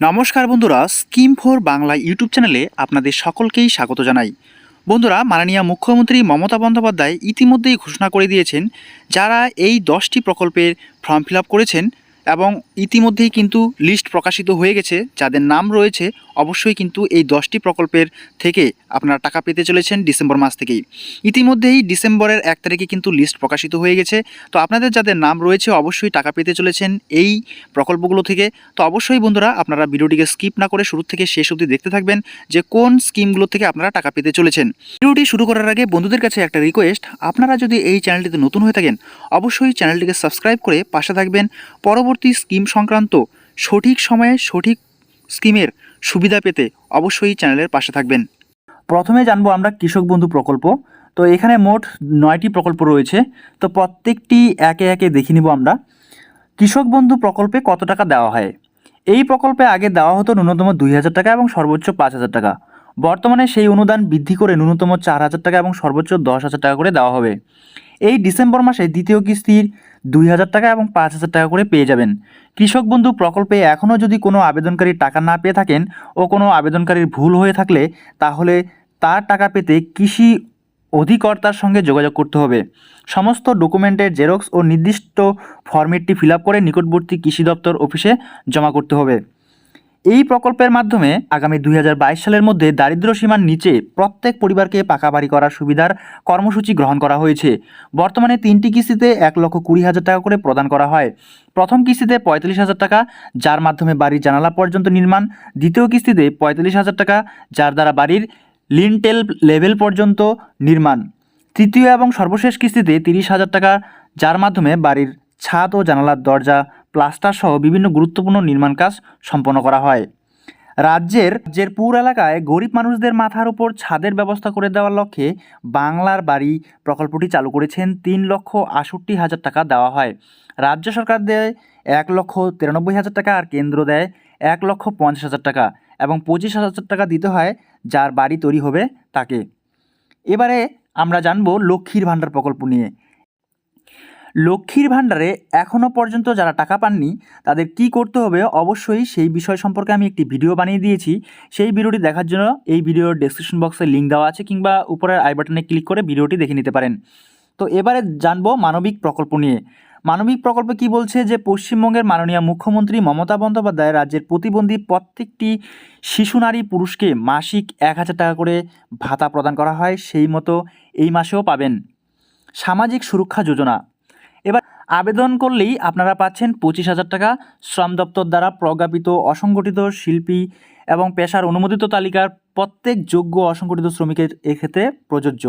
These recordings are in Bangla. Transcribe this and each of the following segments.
নমস্কার বন্ধুরা, স্কিম ফোর বাংলা ইউটিউব চ্যানেলে আপনাদের সকলকেই স্বাগত জানাই। বন্ধুরা, মাননীয় মুখ্যমন্ত্রী মমতা বন্দ্যোপাধ্যায় ইতিমধ্যেই ঘোষণা করে দিয়েছেন, যারা এই দশটি প্রকল্পের ফর্ম ফিল করেছেন এবং ইতিমধ্যেই কিন্তু লিস্ট প্রকাশিত হয়ে গেছে, যাদের নাম রয়েছে, অবশ্যই কিন্তু এই দশটি প্রকল্পের থেকে আপনারা টাকা পেতে চলেছেন ডিসেম্বর মাস থেকেই। ইতিমধ্যেই ডিসেম্বরের এক তারিখে কিন্তু লিস্ট প্রকাশিত হয়ে গেছে। তো আপনাদের যাদের নাম রয়েছে, অবশ্যই টাকা পেতে চলেছেন এই প্রকল্পগুলো থেকে। তো অবশ্যই বন্ধুরা, আপনারা ভিডিওটিকে স্কিপ না করে শুরু থেকে শেষ অবধি দেখতে থাকবেন যে কোন স্কিমগুলো থেকে আপনারা টাকা পেতে চলেছেন। ভিডিওটি শুরু করার আগে বন্ধুদের কাছে একটা রিকোয়েস্ট আপনারা যদি এই চ্যানেলটিতে নতুন হয়ে থাকেন, অবশ্যই চ্যানেলটিকে সাবস্ক্রাইব করে পাশে থাকবেন। পরবর্তী স্কিম সংক্রান্ত সঠিক সময়ে সঠিক স্কিমের সুবিধা পেতে অবশ্যই চ্যানেলের পাশে থাকবেন। প্রথমে জানব আমরা কৃষক বন্ধু প্রকল্প। তো এখানে মোট নয়টি প্রকল্প রয়েছে। তো প্রত্যেকটি একে একে দেখে নিব আমরা। কৃষক বন্ধু প্রকল্পে কত টাকা দেওয়া হয়? এই প্রকল্পে আগে দেওয়া হতো ন্যূনতম দুই হাজার টাকা এবং সর্বোচ্চ পাঁচ হাজার টাকা। বর্তমানে সেই অনুদান বৃদ্ধি করে ন্যূনতম চার হাজার টাকা এবং সর্বোচ্চ দশ হাজার টাকা করে দেওয়া হবে। এই ডিসেম্বর মাসে দ্বিতীয় কিস্তির দুই হাজার টাকা এবং পাঁচ হাজার টাকা করে পেয়ে যাবেন। কৃষক বন্ধু প্রকল্পে এখনও যদি কোনো আবেদনকারী টাকা না পেয়ে থাকেন ও কোনো আবেদনকারীর ভুল হয়ে থাকলে তাহলে তার টাকা পেতে কৃষি অধিকর্তার সঙ্গে যোগাযোগ করতে হবে। সমস্ত ডকুমেন্টের জেরক্স ও নির্দিষ্ট ফরম্যাটটি ফিল করে নিকটবর্তী কৃষি দপ্তর অফিসে জমা করতে হবে। এই প্রকল্পের মাধ্যমে আগামী দুই হাজার বাইশ সালের মধ্যে দারিদ্র সীমার নিচে প্রত্যেক পরিবারকে পাকা বাড়ি করার সুবিধার কর্মসূচি গ্রহণ করা হয়েছে। বর্তমানে তিনটি কিস্তিতে এক লক্ষ কুড়ি হাজার টাকা করে প্রদান করা হয়। প্রথম কিস্তিতে পঁয়তাল্লিশ হাজার টাকা, যার মাধ্যমে বাড়ির জানালা পর্যন্ত নির্মাণ। দ্বিতীয় কিস্তিতে পঁয়তাল্লিশ হাজার টাকা, যার দ্বারা বাড়ির লিনটেল লেভেল পর্যন্ত নির্মাণ। তৃতীয় এবং সর্বশেষ কিস্তিতে তিরিশ হাজার টাকা, যার মাধ্যমে বাড়ির ছাদ ও জানালার দরজা, প্লাস্টার সহ বিভিন্ন গুরুত্বপূর্ণ নির্মাণ কাজ সম্পন্ন করা হয়। রাজ্যের রাজ্যের পুর এলাকায় গরিব মানুষদের মাথার উপর ছাদের ব্যবস্থা করে দেওয়ার লক্ষ্যে বাংলার বাড়ি প্রকল্পটি চালু করেছেন তিন লক্ষ আষট্টি হাজার টাকা দেওয়া হয়। রাজ্য সরকার দেয় এক লক্ষ তিরানব্বই হাজার টাকা আর কেন্দ্র দেয় এক লক্ষ পঞ্চাশ হাজার টাকা এবং পঁচিশ হাজার টাকা দিতে হয় যার বাড়ি তৈরি হবে তাকে। এবারে আমরা জানব লক্ষ্মীর ভাণ্ডার প্রকল্প নিয়ে। লক্ষ্মীর ভাণ্ডারে এখনও পর্যন্ত যারা টাকা পাননি, তাদের কি করতে হবে অবশ্যই সেই বিষয় সম্পর্কে আমি একটি ভিডিও বানিয়ে দিয়েছি। সেই ভিডিওটি দেখার জন্য এই ভিডিওর ডেসক্রিপশন বক্সে লিঙ্ক দেওয়া আছে কিংবা উপরের আই বাটনে ক্লিক করে ভিডিওটি দেখে নিতে পারেন। তো এবারে জানব মানবিক প্রকল্প নিয়ে। মানবিক প্রকল্পে কি বলছে যে পশ্চিমবঙ্গের মাননীয় মুখ্যমন্ত্রী মমতা বন্দ্যোপাধ্যায় রাজ্যের প্রতিবন্ধী প্রত্যেকটি শিশু নারী পুরুষকে মাসিক এক হাজার টাকা করে ভাতা প্রদান করা হয়, সেই মতো এই মাসেও পাবেন। সামাজিক সুরক্ষা যোজনা। এবার আবেদন করলেই আপনারা পাচ্ছেন পঁচিশ হাজার টাকা শ্রম দপ্তর দ্বারা প্রজ্ঞাপিত অসংগঠিত শিল্পী এবং পেশার অনুমোদিত তালিকার প্রত্যেক যোগ্য অসংগঠিত শ্রমিকের এক্ষেত্রে প্রযোজ্য।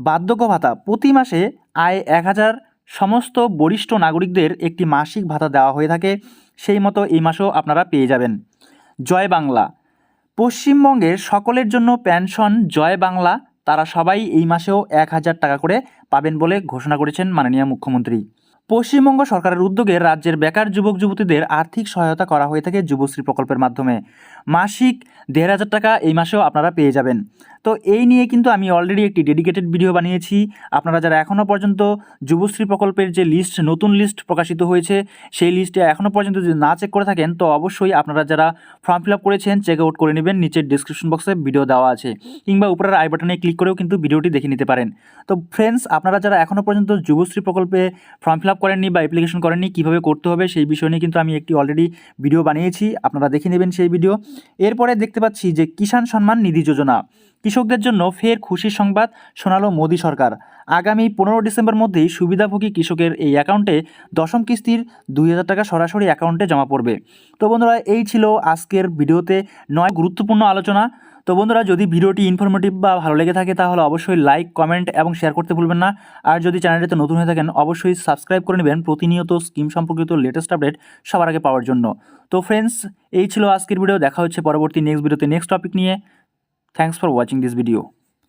বার্ধক্য ভাতা। প্রতি মাসে আয় এক হাজার সমস্ত বরিষ্ঠ নাগরিকদের একটি মাসিক ভাতা দেওয়া হয়ে থাকে, সেই মতো এই মাসেও আপনারা পেয়ে যাবেন। জয় বাংলা। পশ্চিমবঙ্গের সকলের জন্য পেনশন জয় বাংলা, তারা সবাই এই মাসেও এক হাজার টাকা করে পাবেন বলে ঘোষণা করেছেন মাননীয় মুখ্যমন্ত্রী। পশ্চিমবঙ্গ সরকারের উদ্যোগে রাজ্যের বেকার যুবক যুবতীদের আর্থিক সহায়তা করা হয়ে থাকে যুবশ্রী প্রকল্পের মাধ্যমে। মাসিক দেড় হাজার টাকা এই মাসেও আপনারা পেয়ে যাবেন। তো এই নিয়ে কিন্তু আমি অলরেডি একটি ডেডিকেটেড ভিডিও বানিয়েছি। আপনারা যারা এখনও পর্যন্ত যুবশ্রী প্রকল্পের যে লিস্ট নতুন লিস্ট প্রকাশিত হয়েছে, সেই লিস্টে এখনও পর্যন্ত যদি না চেক করে থাকেন, তো অবশ্যই আপনারা যারা ফর্ম ফিল আপ করেছেন চেক আউট করে নেবেন। নিচের ডিসক্রিপশন বক্সে ভিডিও দেওয়া আছে। কিংবা উপরের আই বাটনে ক্লিক করেও কিন্তু ভিডিওটি দেখে নিতে পারেন। তো ফ্রেন্ডস আপনারা যারা এখনও পর্যন্ত যুবশ্রী প্রকল্পে ফর্ম ফিল আপ করেননি বা অ্যাপ্লিকেশন করেননি, কীভাবে করতে হবে, সেই বিষয় নিয়ে কিন্তু আমি একটি অলরেডি ভিডিও বানিয়েছি। আপনারা দেখে নেবেন সেই ভিডিও এরপরে দেখতে পাচ্ছি যে কিষাণ সম্মান নিধি যোজনা। কৃষকদের জন্য ফের খুশির সংবাদ শোনালো মোদী সরকার। আগামী পনেরো ডিসেম্বর মধ্যেই সুবিধাভোগী কৃষকের এই অ্যাকাউন্টে দশম কিস্তির দুই হাজার টাকা সরাসরি অ্যাকাউন্টে জমা পড়বে। তো বন্ধুরা, এই ছিল আজকের ভিডিওতে নয় গুরুত্বপূর্ণ আলোচনা। তো বন্ধুরা, যদি ভিডিওটি ইনফরমেটিভ বা ভালো লেগে থাকে, তাহলে অবশ্যই লাইক কমেন্ট এবং শেয়ার করতে ভুলবেন না। আর যদি চ্যানেলটিতে নতুন হয়ে থাকেন, অবশ্যই সাবস্ক্রাইব করে নেবেন প্রতিনিয়ত স্কিম সম্পর্কিত লেটেস্ট আপডেট সবার আগে পাওয়ার জন্য। তো ফ্রেন্ডস এই ছিল আজকের ভিডিও দেখা হচ্ছে পরবর্তী নেক্সট ভিডিওতে নেক্সট টপিক নিয়ে। Thanks for watching this video